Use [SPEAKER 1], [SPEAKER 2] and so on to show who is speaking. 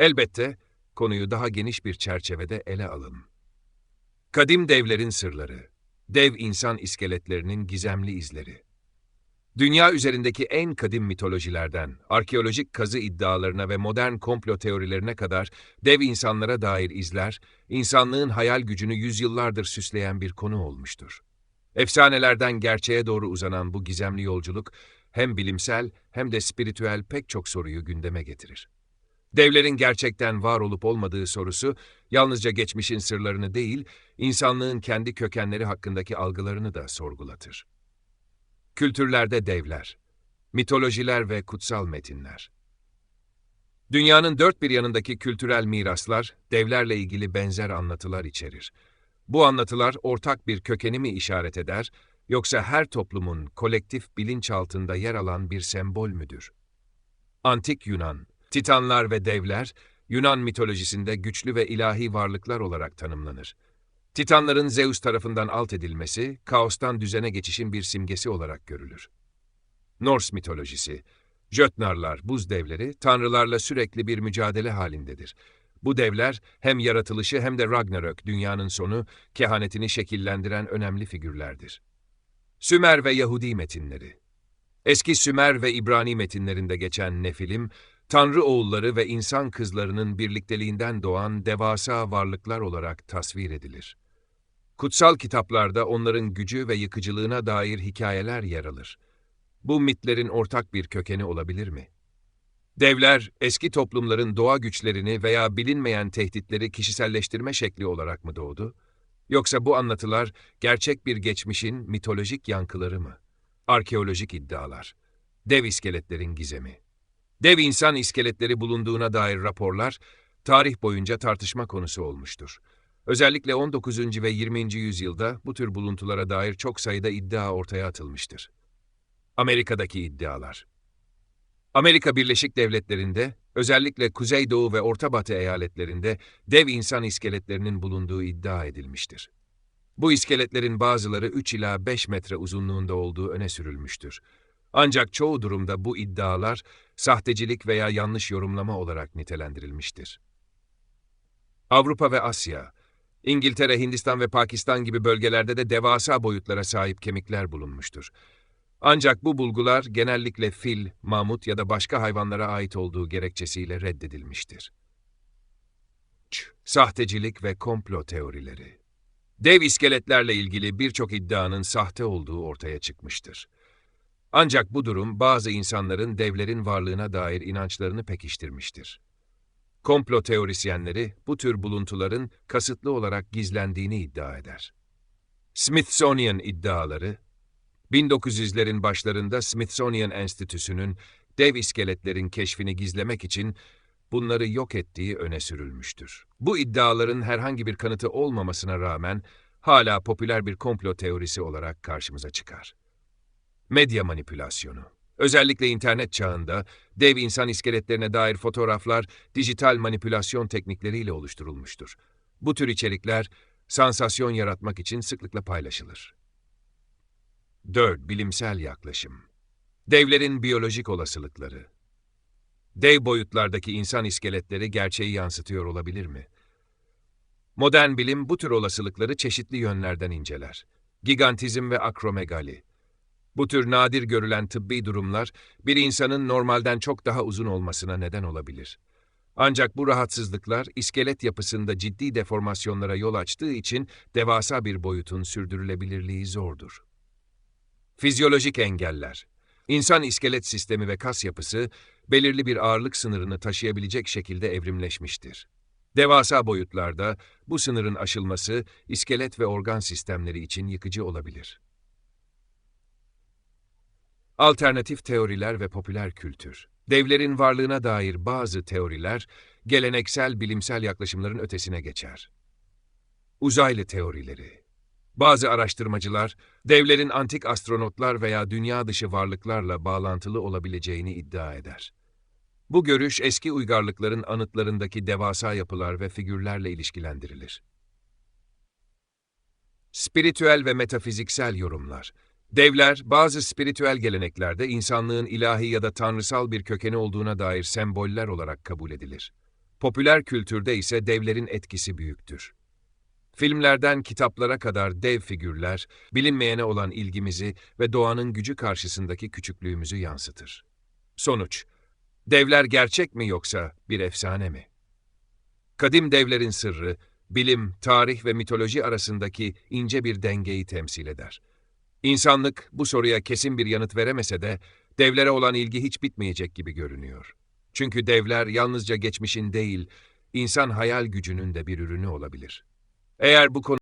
[SPEAKER 1] Elbette konuyu daha geniş bir çerçevede ele alın. Kadim devlerin sırları, dev insan iskeletlerinin gizemli izleri. Dünya üzerindeki en kadim mitolojilerden, arkeolojik kazı iddialarına ve modern komplo teorilerine kadar dev insanlara dair izler, insanlığın hayal gücünü yüzyıllardır süsleyen bir konu olmuştur. Efsanelerden gerçeğe doğru uzanan bu gizemli yolculuk, hem bilimsel hem de spiritüel pek çok soruyu gündeme getirir. Devlerin gerçekten var olup olmadığı sorusu, yalnızca geçmişin sırlarını değil, insanlığın kendi kökenleri hakkındaki algılarını da sorgulatır. Kültürlerde devler, mitolojiler ve kutsal metinler. Dünyanın dört bir yanındaki kültürel miraslar, devlerle ilgili benzer anlatılar içerir. Bu anlatılar ortak bir kökeni mi işaret eder, yoksa her toplumun kolektif bilinçaltında yer alan bir sembol müdür? Antik Yunan, Titanlar ve devler, Yunan mitolojisinde güçlü ve ilahi varlıklar olarak tanımlanır. Titanların Zeus tarafından alt edilmesi, kaostan düzene geçişin bir simgesi olarak görülür. Norse mitolojisi, Jötnarlar, buz devleri, tanrılarla sürekli bir mücadele halindedir. Bu devler hem yaratılışı hem de Ragnarök, dünyanın sonu, kehanetini şekillendiren önemli figürlerdir. Sümer ve Yahudi metinleri Eski Sümer ve İbrani metinlerinde geçen Nefilim, Tanrı oğulları ve insan kızlarının birlikteliğinden doğan devasa varlıklar olarak tasvir edilir. Kutsal kitaplarda onların gücü ve yıkıcılığına dair hikayeler yer alır. Bu mitlerin ortak bir kökeni olabilir mi? Devler, eski toplumların doğa güçlerini veya bilinmeyen tehditleri kişiselleştirme şekli olarak mı doğdu? Yoksa bu anlatılar gerçek bir geçmişin mitolojik yankıları mı? Arkeolojik iddialar, dev iskeletlerin gizemi. Dev insan iskeletleri bulunduğuna dair raporlar, tarih boyunca tartışma konusu olmuştur. Özellikle 19. ve 20. yüzyılda bu tür buluntulara dair çok sayıda iddia ortaya atılmıştır. Amerika'daki iddialar Amerika Birleşik Devletleri'nde, özellikle Kuzeydoğu ve Orta Batı eyaletlerinde dev insan iskeletlerinin bulunduğu iddia edilmiştir. Bu iskeletlerin bazıları 3 ila 5 metre uzunluğunda olduğu öne sürülmüştür. Ancak çoğu durumda bu iddialar sahtecilik veya yanlış yorumlama olarak nitelendirilmiştir. Avrupa ve Asya, İngiltere, Hindistan ve Pakistan gibi bölgelerde de devasa boyutlara sahip kemikler bulunmuştur. Ancak bu bulgular genellikle fil, mamut ya da başka hayvanlara ait olduğu gerekçesiyle reddedilmiştir. Ç. Sahtecilik ve komplo teorileri Dev iskeletlerle ilgili birçok iddianın sahte olduğu ortaya çıkmıştır. Ancak bu durum bazı insanların devlerin varlığına dair inançlarını pekiştirmiştir. Komplo teorisyenleri bu tür buluntuların kasıtlı olarak gizlendiğini iddia eder. Smithsonian iddiaları 1900'lerin başlarında Smithsonian Enstitüsü'nün dev iskeletlerin keşfini gizlemek için bunları yok ettiği öne sürülmüştür. Bu iddiaların herhangi bir kanıtı olmamasına rağmen hala popüler bir komplo teorisi olarak karşımıza çıkar. Medya manipülasyonu. Özellikle internet çağında dev insan iskeletlerine dair fotoğraflar dijital manipülasyon teknikleriyle oluşturulmuştur. Bu tür içerikler sansasyon yaratmak için sıklıkla paylaşılır. 4. Bilimsel yaklaşım. Devlerin biyolojik olasılıkları. Dev boyutlardaki insan iskeletleri gerçeği yansıtıyor olabilir mi? Modern bilim bu tür olasılıkları çeşitli yönlerden inceler. Gigantizm ve akromegali. Bu tür nadir görülen tıbbi durumlar bir insanın normalden çok daha uzun olmasına neden olabilir. Ancak bu rahatsızlıklar iskelet yapısında ciddi deformasyonlara yol açtığı için devasa bir boyutun sürdürülebilirliği zordur. Fizyolojik engeller İnsan iskelet sistemi ve kas yapısı belirli bir ağırlık sınırını taşıyabilecek şekilde evrimleşmiştir. Devasa boyutlarda bu sınırın aşılması iskelet ve organ sistemleri için yıkıcı olabilir. Alternatif teoriler ve popüler kültür. Devlerin varlığına dair bazı teoriler, geleneksel bilimsel yaklaşımların ötesine geçer. Uzaylı teorileri. Bazı araştırmacılar, devlerin antik astronotlar veya dünya dışı varlıklarla bağlantılı olabileceğini iddia eder. Bu görüş eski uygarlıkların anıtlarındaki devasa yapılar ve figürlerle ilişkilendirilir. Spiritüel ve metafiziksel yorumlar Devler, bazı spiritüel geleneklerde insanlığın ilahi ya da tanrısal bir kökeni olduğuna dair semboller olarak kabul edilir. Popüler kültürde ise devlerin etkisi büyüktür. Filmlerden kitaplara kadar dev figürler, bilinmeyene olan ilgimizi ve doğanın gücü karşısındaki küçüklüğümüzü yansıtır. Sonuç, devler gerçek mi yoksa bir efsane mi? Kadim devlerin sırrı, bilim, tarih ve mitoloji arasındaki ince bir dengeyi temsil eder. İnsanlık bu soruya kesin bir yanıt veremese de devlere olan ilgi hiç bitmeyecek gibi görünüyor. Çünkü devler yalnızca geçmişin değil, insan hayal gücünün de bir ürünü olabilir. Eğer bu konu